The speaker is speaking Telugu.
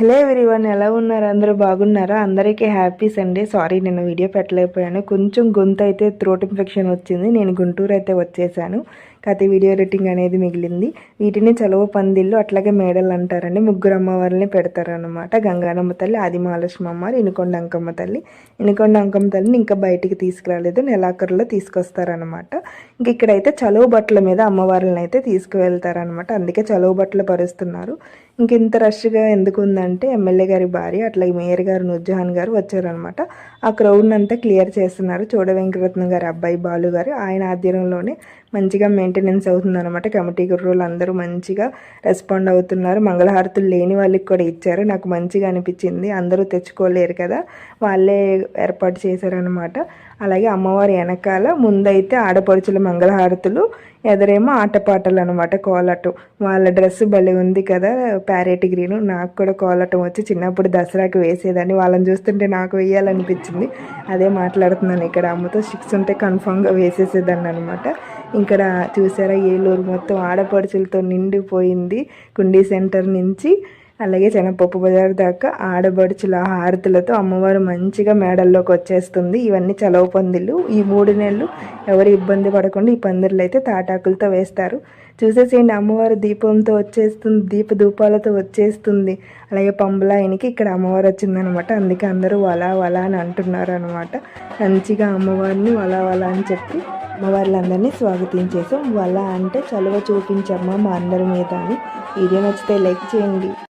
హలో ఎవ్రీవన్ ఎలా ఉన్నారు? అందరూ బాగున్నారా? అందరికీ హ్యాపీ సండే. సారీ నేను వీడియో పెట్టలేకపోయాను. కొంచెం గొంతు అయితే థ్రోట్ ఇన్ఫెక్షన్ వచ్చింది. నేను గుంటూరు అయితే వచ్చేసాను. కథ వీడియో ఎడిటింగ్ అనేది మిగిలింది. వీటిని చలవ పందిళ్ళు అట్లాగే మేడలు అంటారండి. ముగ్గురు అమ్మవారిని పెడతారనమాట గంగానమ్మ తల్లి ఆదిమహాలక్ష్మి అమ్మవారు ఇనుకొండ అంకమ్మ తల్లి. ఇనుకొండ అంకమ్మ తల్లిని ఇంకా బయటికి తీసుకురాలేదు. నెలాఖరులో తీసుకొస్తారనమాట ఇంక ఇక్కడైతే చలువ బట్టల మీద అమ్మవారిని అయితే తీసుకువెళ్తారనమాట అందుకే చలువ బట్టలు పరుస్తున్నారు. ఇంక ఇంత రష్గా ఎందుకు ఉందంటే ఎమ్మెల్యే గారి భార్య అట్లాగే మేయర్ గారు నుజ్జహాన్ గారు వచ్చారనమాట ఆ క్రౌడ్ని అంతా క్లియర్ చేస్తున్నారు. చూడ వెంకటరత్నం గారి అబ్బాయి బాలు గారు. ఆయన ఆధ్వర్యంలోనే మంచిగా మెయింటెనెన్స్ అవుతుందన్నమాట. కమిటీ గుర్రులు అందరూ మంచిగా రెస్పాండ్ అవుతున్నారు. మంగళహారతులు లేని వాళ్ళకి కూడా ఇచ్చారు. నాకు మంచిగా అనిపించింది. అందరూ తెచ్చుకోలేరు కదా. వాళ్ళే ఏర్పాటు చేశారనమాట అలాగే అమ్మవారి వెనకాల ముందైతే ఆడపడుచుల మంగళహారతులు ఎదరేమో ఆటపాటలు అనమాట కోలాటం. వాళ్ళ డ్రెస్ భలే ఉంది కదా ప్యారెట్ గ్రీను. నాకు కూడా కోలాటం వచ్చి చిన్నప్పుడు దసరాకి వేసేదాన్ని. వాళ్ళని చూస్తుంటే నాకు వేయాలనిపించింది అదే మాట్లాడుతున్నాను ఇక్కడ. అమ్మతో సిక్స్ ఉంటే కన్ఫామ్గా వేసేసేదాన్ని అనమాట ఇక్కడ చూసారా ఏలూరు మొత్తం ఆడపడుచులతో నిండిపోయింది కుండీ సెంటర్ నుంచి. అలాగే శనగపప్పు బజార్ దాకా ఆడబడుచుల హారతులతో అమ్మవారు మంచిగా మేడల్లోకి వచ్చేస్తుంది. ఇవన్నీ చలవ పందిళ్ళు. ఈ మూడు నెలలు ఎవరు ఇబ్బంది పడకుండా ఈ పందిర్లు అయితే తాటాకులతో వేస్తారు. చూసేసేయండి అమ్మవారు దీపంతో వచ్చేస్తుంది దీప ధూపాలతో వచ్చేస్తుంది. అలాగే పంబలాయనికి ఇక్కడ అమ్మవారు వచ్చిందనమాట. అందుకే అందరూ వలా వలా అని అంటున్నారు అనమాట మంచిగా అమ్మవారిని వలా వలా అని చెప్పి అమ్మవార్లందరినీ స్వాగతించేసాం వల అంటే చలువ చూపించమ్మా మా అందరి మీద అని. వీడియో నచ్చితే లైక్ చేయండి.